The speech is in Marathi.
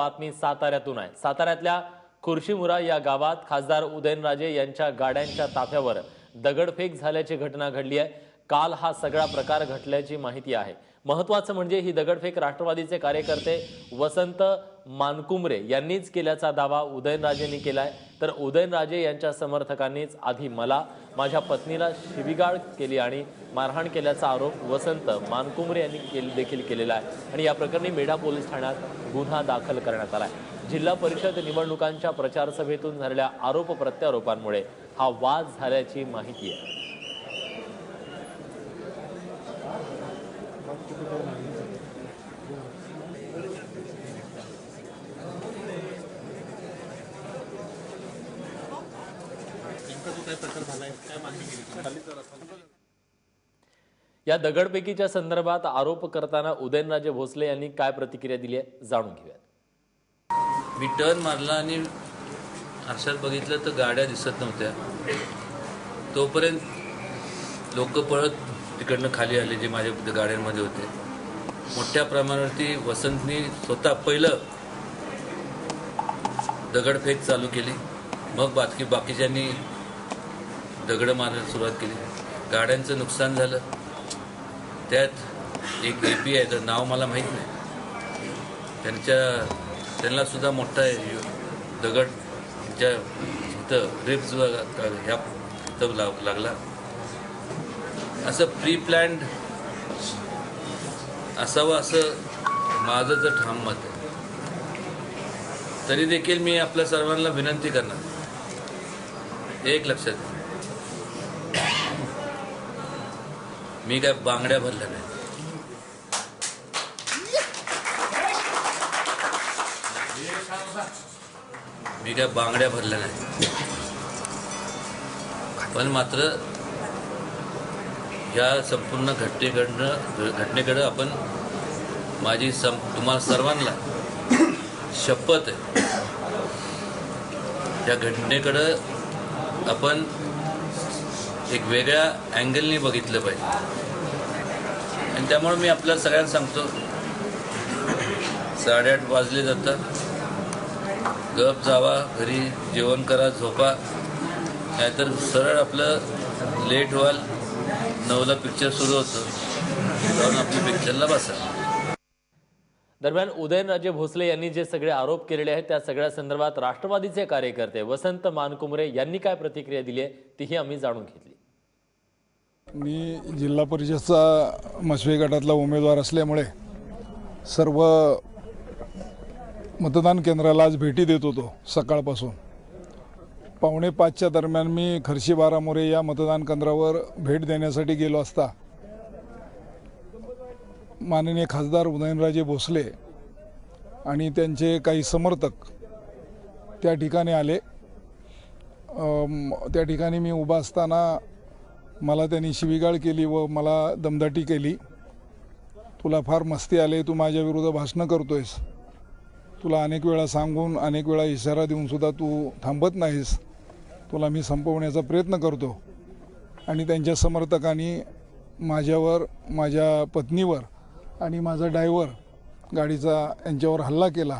बातमी साताऱ्यातून आहे. साताऱ्यातल्या खुर्शीमुरा या गावात खासदार उदयनराजे यांच्या गाड्यांच्या ताफ्यावर दगडफेक झाल्याची घटना घडली आहे. काल हा सगळा प्रकार घटल्याची माहिती आहे. महत्वाचं म्हणजे ही दगडफेक राष्ट्रवादीचे कार्यकर्ते वसंत मानकुमरे यांनीच केल्याचा दावा उदयनराजेंनी केला आहे तर उदयनराजे यांच्या समर्थकांनीच आधी मला माझ्या पत्नीला शिबिगाळ केली आणि मारहाण केल्याचा आरोप वसंत मानकुमरे यांनी केल- देखील केलेला आहे. आणि या प्रकरणी मेढा पोलीस ठाण्यात गुन्हा दाखल करण्यात आला आहे जिल्हा परिषद निवडणुकांच्या प्रचार सभेतून झालेल्या आरोप प्रत्यारोपांमुळे हा वाद झाल्याची माहिती आहे. या दगडफेकीच्या संदर्भात आरोप करताना उदयनराजे भोसले यांनी काय प्रतिक्रिया दिली आहे जाणून घेऊयात. मी टर्न मारला आणि आरशात बघितलं तर गाड्या दिसत नव्हत्या. तोपर्यंत लोक पळत तिकडनं खाली आले जे माझ्या गाड्यांमध्ये होते. मोठ्या प्रमाणावरती वसंतनी स्वतः पहिलं दगडफेक चालू केली. मग बाकी बाकीच्यांनी दगडं मारायला सुरुवात केली. गाड्यांचं नुकसान झालं. त्यात एक ए पी आहे तर नाव मला माहीत नाही. त्यांच्या त्यांना सुद्धा मोठा दगड ज्या इथं रिप्स ह्या इथं लाग- लागला. असं प्री प्लॅन्ड असावं असं माझं जर ठाम मत आहे. तरी देखील मी आपल्या सर्वांना विनंती करणार. एक लक्षात मी काय बांगड्या भरल्या नाही. मी काय बांगड्या भरल्या नाही. पण मात्र या संपूर्ण घटनेकडनं घटनेकडं आपण माझी सं तुम्हाला सर्वांना शपथ आहे. या घटनेकडं आपण एक वेगळ्या अँगलनी बघितलं पाहिजे. आणि त्यामुळे मी आपल्याला सगळ्यांना सांगतो साडेआठ वाजले जातात. गप जावा घरी जेवण करा झोपा. नाहीतर सरळ आपलं लेट व्हाल नऊला पिक्चर सुरू होतं. जाऊन आपल्या पिक्चरला बसा. दरम्यान उदयनराजे भोसले यांनी जे सगळे आरोप केलेले आहेत त्या सगळ्या संदर्भात राष्ट्रवादीचे कार्यकर्ते वसंत मानकुमरे यांनी काय प्रतिक्रिया दिली आहे तीही आम्ही जाणून घेतली. मी जिल्हा परिषदचा मसवे गटातला उमेदवार असल्यामुळे सर्व मतदान केंद्राला आज भेटी देत होतो सकाळपासून. पावणे पाचच्या दरम्यान मी खर्शी बारामोरे या मतदान केंद्रावर भेट देण्यासाठी गेलो असता माननीय खासदार उदयनराजे भोसले आणि त्यांचे काही समर्थक त्या ठिकाणी आले. त्या ठिकाणी मी उभा असताना मला त्यांनी शिवीगाळ केली व मला दमदाटी केली. तुला फार मस्ती आले तू माझ्या विरुद्ध भाषणं करतोयस. तुला अनेक वेळा सांगून अनेक वेळा इशारा देऊन सुद्धा तू थांबत नाहीस. तुला मी संपवण्याचा प्रयत्न करतो. आणि त्यांच्या समर्थकांनी माझ्यावर माझ्या पत्नीवर आणि माझा ड्रायव्हर गाडीचा यांच्यावर हल्ला केला.